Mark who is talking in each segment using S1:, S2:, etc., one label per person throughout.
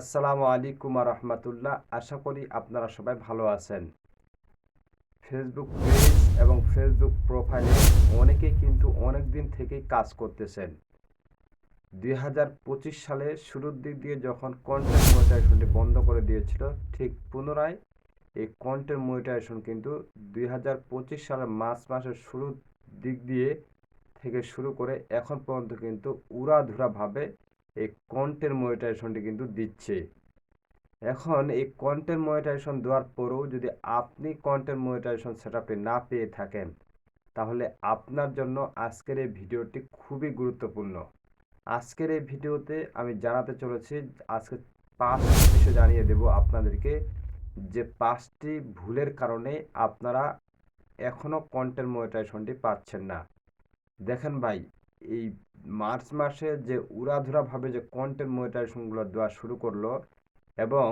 S1: আসসালামু আলাইকুম রহমতুল্লাহ। আশা করি আপনারা সবাই ভালো আছেন। ফেসবুক পেজ এবং ফেসবুক প্রোফাইলে অনেকেই কিন্তু অনেক দিন থেকেই কাজ করতেছেন। দুই হাজার পঁচিশ সালের শুরুর দিক দিয়ে যখন কন্টেন্ট মনিটাইজেশনটি বন্ধ করে দিয়েছিল, ঠিক পুনরায় এই কন্টেন্ট মনিটাইজেশন কিন্তু দুই হাজার পঁচিশ সালের মার্চ মাসের শুরুর দিক দিয়ে থেকে শুরু করে এখন পর্যন্ত কিন্তু উড়াধুরাভাবে এই কন্টের মনিটাইজেশনটি কিন্তু দিচ্ছে। এখন এই কন্টেন্ট মনিটাইজেশন দেওয়ার পরেও যদি আপনি কন্টেন্ট মনিটাইজেশন সেটআপটি না পেয়ে থাকেন, তাহলে আপনার জন্য আজকের এই ভিডিওটি খুবই গুরুত্বপূর্ণ। আজকের এই ভিডিওতে আমি জানাতে চলেছি, আজকে পাঁচ বিষয় জানিয়ে দেব আপনাদেরকে, যে পাঁচটি ভুলের কারণে আপনারা এখনও কন্টেন্ট মনিটাইজেশনটি পাচ্ছেন না। দেখেন ভাই এই মার্চ মাসে যে উড়াধুরাভাবে যে কন্টেন্ট মনিটাইজেশনগুলো দেওয়া শুরু করল এবং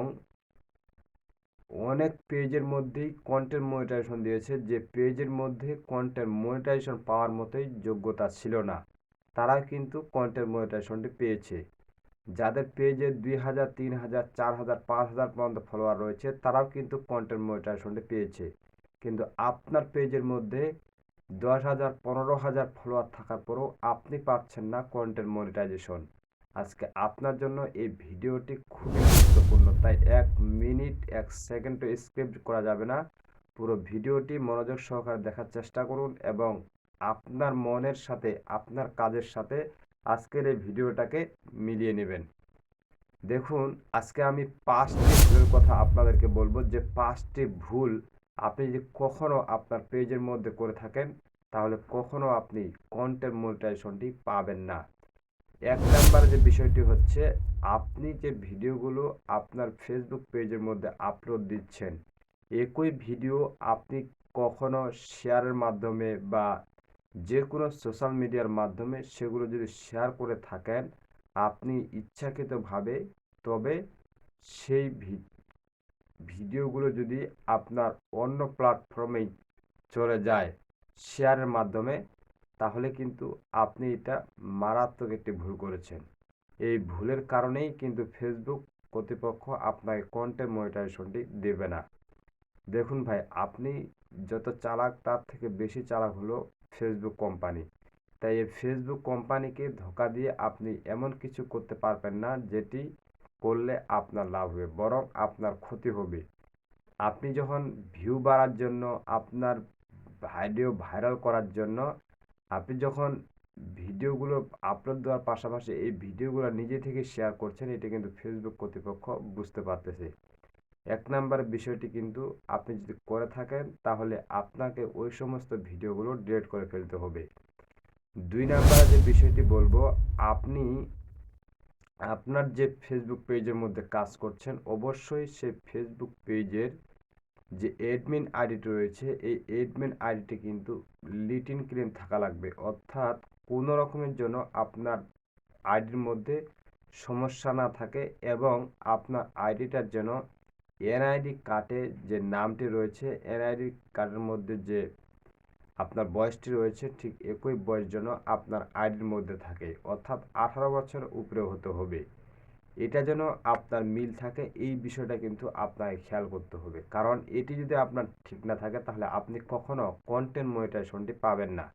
S1: অনেক পেজের মধ্যেই কন্টেন্ট মনিটাইজেশন দিয়েছে, যে পেজের মধ্যে কন্টেন্ট মনিটাইজেশন পাওয়ার মতোই যোগ্যতা ছিল না। তারা কিন্তু কন্টেন্ট মনিটাইজেশনটি পেয়েছে। যাদের পেজে দুই হাজার, তিন হাজার, চার হাজার, পাঁচ হাজার পর্যন্ত ফলোয়ার রয়েছে, তারাও কিন্তু কন্টেন্ট মনিটাইজেশনটি পেয়েছে। কিন্তু আপনার পেজের মধ্যে দশ হাজার, পনেরো হাজার ফলোয়ার থাকার পরেও আপনি পাচ্ছেন না কন্টেন্ট মনিটাইজেশন আজকে আপনার জন্য এই ভিডিওটি খুবই গুরুত্বপূর্ণ, তাই এক মিনিট, এক সেকেন্ডও স্ক্রিপ্ট করা যাবে না। পুরো ভিডিওটি মনোযোগ সহকারে দেখার চেষ্টা করুন এবং আপনার মনের সাথে, আপনার কাজের সাথে আজকের এই ভিডিওটাকে মিলিয়ে নেবেন। দেখুন, আজকে আমি পাঁচটি ভুলের কথা আপনাদেরকে বলব, যে পাঁচটি ভুল আপনি যদি কখনো আপনার পেজের মধ্যে করে থাকেন, তাহলে কখনো আপনি কন্টেন্ট মনিটাইজেশনটি পাবেন না। এক নাম্বার যে বিষয়টি হচ্ছে, আপনি যে ভিডিওগুলো আপনার ফেসবুক পেজের মধ্যে আপলোড দিচ্ছেন, একই ভিডিও আপনি কখনো শেয়ারের মাধ্যমে বা যে কোনো সোশ্যাল মিডিয়ার মাধ্যমে সেগুলো যদি শেয়ার করে থাকেন, আপনি ইচ্ছাকৃতভাবে, তবে সেই ভিডিওগুলো যদি আপনার অন্য প্ল্যাটফর্মেই চলে যায় শেয়ারের মাধ্যমে, তাহলে কিন্তু আপনি এটা মারাত্মক একটি ভুল করেছেন। এই ভুলের কারণেই কিন্তু ফেসবুক কর্তৃপক্ষ আপনাকে কন্টেন্ট মনিটাইজেশনটি দেবে না। দেখুন ভাই, আপনি যত চালাক, তার থেকে বেশি চালাক হলো ফেসবুক কোম্পানি তাই এই ফেসবুক কোম্পানিকে ধোকা দিয়ে আপনি এমন কিছু করতে পারবেন না, যেটি করলে আপনার লাভ হবে, বরং আপনার ক্ষতি হবে। আপনি যখন ভিউ বাড়ার জন্য, আপনার ভিডিও ভাইরাল করার জন্য, আপনি যখন ভিডিওগুলো আপলোড দেওয়ার পাশাপাশি এই ভিডিওগুলো নিজে থেকে শেয়ার করছেন, এটা কিন্তু ফেসবুক কর্তৃপক্ষ বুঝতে পারতেছে। এক নাম্বার বিষয়টি কিন্তু আপনি যদি করে থাকেন, তাহলে আপনাকে ওই সমস্ত ভিডিওগুলো ডিলিট করে ফেলতে হবে। দুই নাম্বার যে বিষয়টি বলব, আপনি আপনার যে ফেসবুক পেজের মধ্যে কাজ করছেন, অবশ্যই সে ফেসবুক পেজের যে এডমিন আইডিটি রয়েছে, এই এডমিন আইডিটি কিন্তু লিটিন ক্লিন থাকা লাগবে। অর্থাৎ কোনো রকমের জন্য আপনার আইডির মধ্যে সমস্যা না থাকে এবং আপনার আইডিটার যেন এনআইডি কার্ডে যে নামটি রয়েছে এনআইডি কার্ডের মধ্যে যে আপনার বয়সটি রয়েছে ঠিক একই বয়স যেন আপনার আইডির মধ্যে থাকে, অর্থাৎ আঠারো বছর উপরে হতে হবে। এটা যেন আপনার মিল থাকে, এই বিষয়টা কিন্তু আপনাকে খেয়াল করতে হবে। কারণ এটি যদি আপনার ঠিক না থাকে, তাহলে আপনি কখনো কন্টেন্ট মনিটাইজেশনটি পাবেন না।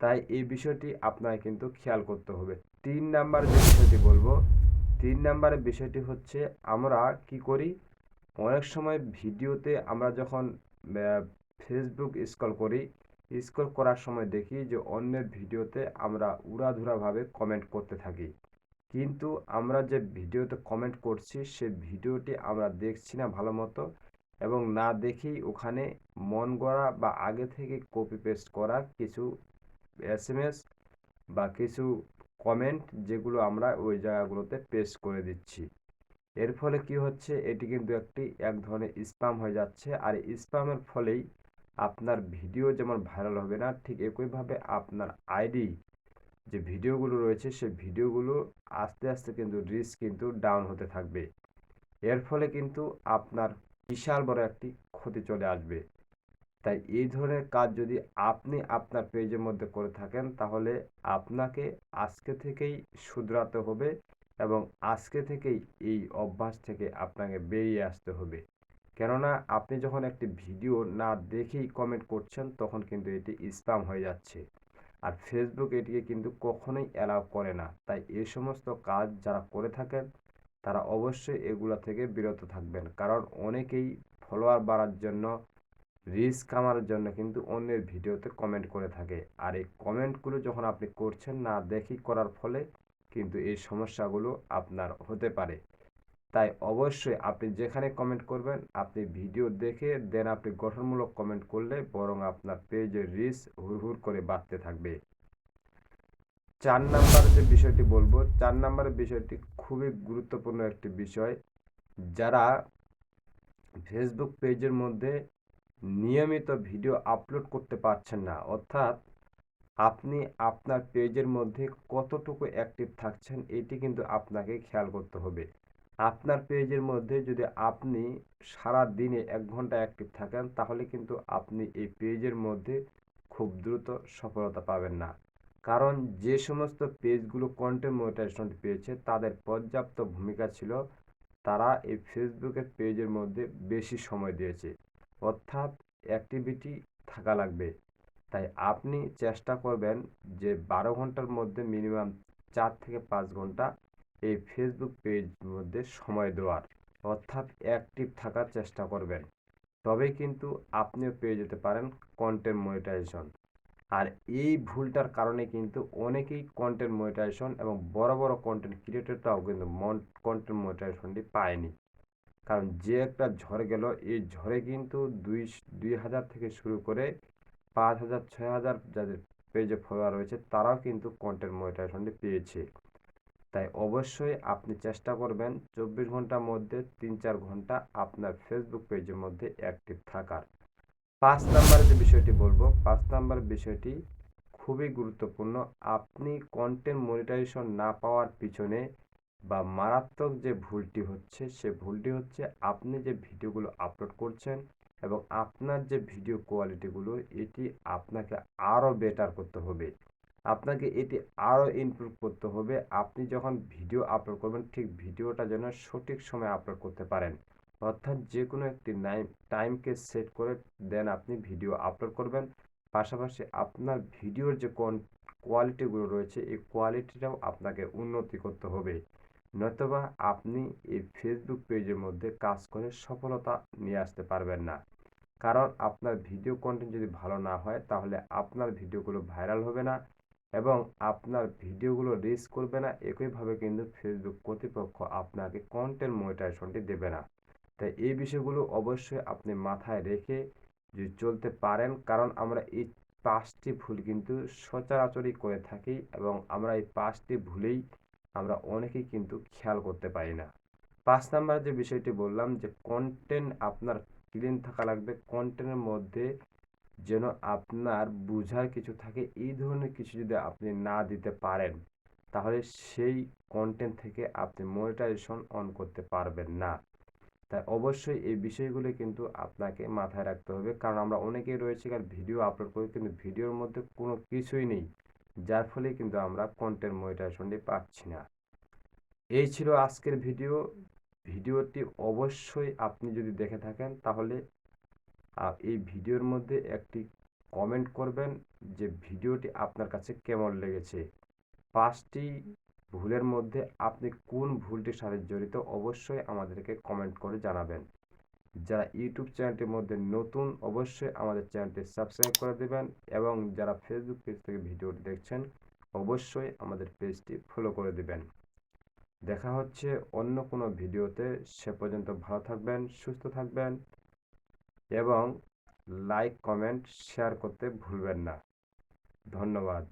S1: তাই এই বিষয়টি আপনাকে কিন্তু খেয়াল করতে হবে। তিন নাম্বার যে বিষয়টি বলব, তিন নাম্বারের বিষয়টি হচ্ছে আমরা কি করি? অনেক সময় ভিডিওতে আমরা যখন ফেসবুক স্ক্রল করি। স্ক্রল করার সময় দেখি যে অন্যের ভিডিওতে আমরা উড়াধুরাভাবে কমেন্ট করতে থাকি। কিন্তু আমরা যে ভিডিওতে কমেন্ট করছি, সে ভিডিওটি আমরা দেখছি না ভালো মতো এবং না দেখেই ওখানে মন গড়া বা আগে থেকে কপি পেস্ট করা কিছু এস বা কিছু কমেন্ট যেগুলো আমরা ওই জায়গাগুলোতে পেস্ট করে দিচ্ছি। এর ফলে কি হচ্ছে? এটি কিন্তু একটি, এক ধরনের স্প্যাম হয়ে যাচ্ছে। আর স্প্যামের ফলেই আপনার ভিডিও যেমন ভাইরাল হবে না, ঠিক একইভাবে আপনার আইডি যে ভিডিওগুলো রয়েছে সেই ভিডিওগুলো আস্তে আস্তে কিন্তু রিচ কিন্তু ডাউন হতে থাকবে। এর ফলে কিন্তু আপনার বিশাল বড় একটি ক্ষতি চলে আসবে। তাই এই ধরনের কাজ যদি আপনি আপনার পেজের মধ্যে করে থাকেন, তাহলে আপনাকে আজকে থেকেই শুধরাতে হবে এবং আজকে থেকেই এই অভ্যাস থেকে আপনাকে বেরিয়ে আসতে হবে। কেননা আপনি যখন একটি ভিডিও না দেখেই কমেন্ট করছেন, তখন কিন্তু এটি স্প্যাম হয়ে যাচ্ছে। আর ফেসবুক এটিকে কিন্তু কখনোই অ্যালাউ করে না। তাই এই সমস্ত কাজ যারা করে থাকেন, তারা অবশ্যই এগুলো থেকে বিরত থাকবেন। কারণ অনেকেই ফলোয়ার বাড়ার জন্য রিস্ক কামার জন্য কিন্তু অন্যের ভিডিওতে কমেন্ট করে থাকে। আর এই কমেন্টগুলো যখন আপনি করছেন না দেখি করার ফলে কিন্তু এই সমস্যাগুলো আপনার হতে পারে। তাই অবশ্যই আপনি যেখানে কমেন্ট করবেন, আপনি ভিডিও দেখে দেন আপনি গঠনমূলক কমেন্ট করলে বরং আপনার পেজের রিস হুড় হুড় করে বাড়তে থাকবে। চার নাম্বার যে বিষয়টি বলব, চার নাম্বারের বিষয়টি খুবই গুরুত্বপূর্ণ একটি বিষয়। যারা ফেসবুক পেজের মধ্যে নিয়মিত ভিডিও আপলোড করতে পারছেন না, অর্থাৎ আপনি আপনার পেজের মধ্যে কতটুকু অ্যাক্টিভ থাকছেন, এটি কিন্তু আপনাকে খেয়াল করতে হবে। আপনার পেজের মধ্যে যদি আপনি সারা দিনে এক ঘণ্টা অ্যাক্টিভ থাকেন, তাহলে কিন্তু আপনি এই পেজের মধ্যে খুব দ্রুত সফলতা পাবেন না। কারণ যে সমস্ত পেজগুলো কন্টেন্ট মনিটাইজেশন পেয়েছে, তাদের পর্যাপ্ত ভূমিকা ছিল তারা এই ফেসবুকের পেজের মধ্যে বেশি সময় দিয়েছে। অর্থাৎ অ্যাক্টিভিটি থাকা লাগবে। তাই আপনি চেষ্টা করবেন যে বারো ঘণ্টার মধ্যে মিনিমাম চার থেকে পাঁচ ঘণ্টা এই ফেসবুক পেজ মধ্যে সময় দেওয়ার, অর্থাৎ অ্যাক্টিভ থাকার চেষ্টা করবেন। তবেই কিন্তু আপনিও পেয়ে যেতে পারেন কন্টেন্ট মনিটাইজেশন আর এই ভুলটার কারণে কিন্তু অনেকেই কন্টেন্ট মনিটাইজেশন এবং বড় বড় কন্টেন্ট ক্রিয়েটরটাও কিন্তু কন্টেন্ট মনিটাইজেশনটি পায়নি। কারণ যে একটা ঝড় গেল, এই ঝড়ে কিন্তু দুই দুই হাজার থেকে শুরু করে পাঁচ হাজার, ছয় হাজার যাদের পেজে ফলোয়ার রয়েছে, তারাও কিন্তু কন্টেন্ট মনিটাইজেশনটি পেয়েছে। তাই অবশ্যই আপনি চেষ্টা করবেন চব্বিশ ঘণ্টার মধ্যে তিন চার ঘণ্টা আপনার ফেসবুক পেজের মধ্যে অ্যাক্টিভ থাকার। পাঁচ নাম্বার যে বিষয়টি বলব, পাঁচ নাম্বার বিষয়টি খুবই গুরুত্বপূর্ণ। আপনি কন্টেন্ট মনিটাইজেশন না পাওয়ার পিছনে বা মারাত্মক যে ভুলটি হচ্ছে, সে ভুলটি হচ্ছে আপনি যে ভিডিওগুলো আপলোড করছেন এবং আপনার যে ভিডিও কোয়ালিটিগুলো এটি আপনাকে আরও বেটার করতে হবে। আপনাকে এটি আরও ইমপ্রুভ করতে হবে। আপনি যখন ভিডিও আপলোড করবেন, ঠিক ভিডিওটা যেন সঠিক সময়ে আপলোড করতে পারেন। অর্থাৎ যে কোনো একটি টাইমকে সেট করে দেন আপনি ভিডিও আপলোড করবেন। পাশাপাশি আপনার ভিডিওর যে কোন কোয়ালিটিগুলো রয়েছে, এই কোয়ালিটিটাও আপনাকে উন্নতি করতে হবে। নয়তোবা আপনি এই ফেসবুক পেজের মধ্যে কাজ করে সফলতা নিয়ে আসতে পারবেন না। কারণ আপনার ভিডিও কন্টেন্ট যদি ভালো না হয়, তাহলে আপনার ভিডিওগুলো ভাইরাল হবে না। এবং আপনার ভিডিওগুলো রিচ করবে না, একইভাবে কিন্তু ফেসবুক কর্তৃপক্ষ আপনাকে কন্টেন্ট মনিটাইজেশনটি দেবে না। তাই এই বিষয়গুলো অবশ্যই আপনি মাথায় রেখে যদি চলতে পারেন, কারণ আমরা এই পাঁচটি ভুল কিন্তু সচরাচরই করে থাকি এবং আমরা এই পাঁচটি ভুলেই আমরা অনেকেই কিন্তু খেয়াল করতে পারি না। পাঁচ নাম্বার যে বিষয়টি বললাম যে কন্টেন্ট আপনার ক্লিন থাকা লাগবে। কন্টেন্টের মধ্যে যেন আপনার বুঝার কিছু থাকে, এই ধরনের কিছু যদি আপনি না দিতে পারেন, তাহলে সেই কন্টেন্ট থেকে আপনি মনিটাইজেশন অন করতে পারবেন না। তাই অবশ্যই এই বিষয়গুলো কিন্তু আপনাকে মাথায় রাখতে হবে, কারণ আমরা অনেকেই রয়েছে আর ভিডিও আপলোড করি, কিন্তু ভিডিওর মধ্যে কোনো কিছুই নেই, যার ফলে কিন্তু আমরা কন্টেন্ট মনিটাইজেশনটি পাচ্ছি না। এই ছিল আজকের ভিডিও ভিডিওটি অবশ্যই আপনি যদি দেখে থাকেন, তাহলে এই ভিডিওর মধ্যে একটি কমেন্ট করবেন যে ভিডিওটি আপনার কাছে কেমন লেগেছে। পাঁচটি ভুলের মধ্যে আপনি কোন ভুলটির সাথে জড়িত অবশ্যই আমাদেরকে কমেন্ট করে জানাবেন। যারা ইউটিউব চ্যানেলটির মধ্যে নতুন, অবশ্যই আমাদের চ্যানেলটি সাবস্ক্রাইব করে দেবেন এবং যারা ফেসবুক পেজ থেকে ভিডিওটি দেখছেন, অবশ্যই আমাদের পেজটি ফলো করে দেবেন। দেখা হচ্ছে অন্য কোনো ভিডিওতে। সে পর্যন্ত ভালো থাকবেন, সুস্থ থাকবেন। এবং লাইক কমেন্ট শেয়ার করতে ভুলবেন না। ধন্যবাদ।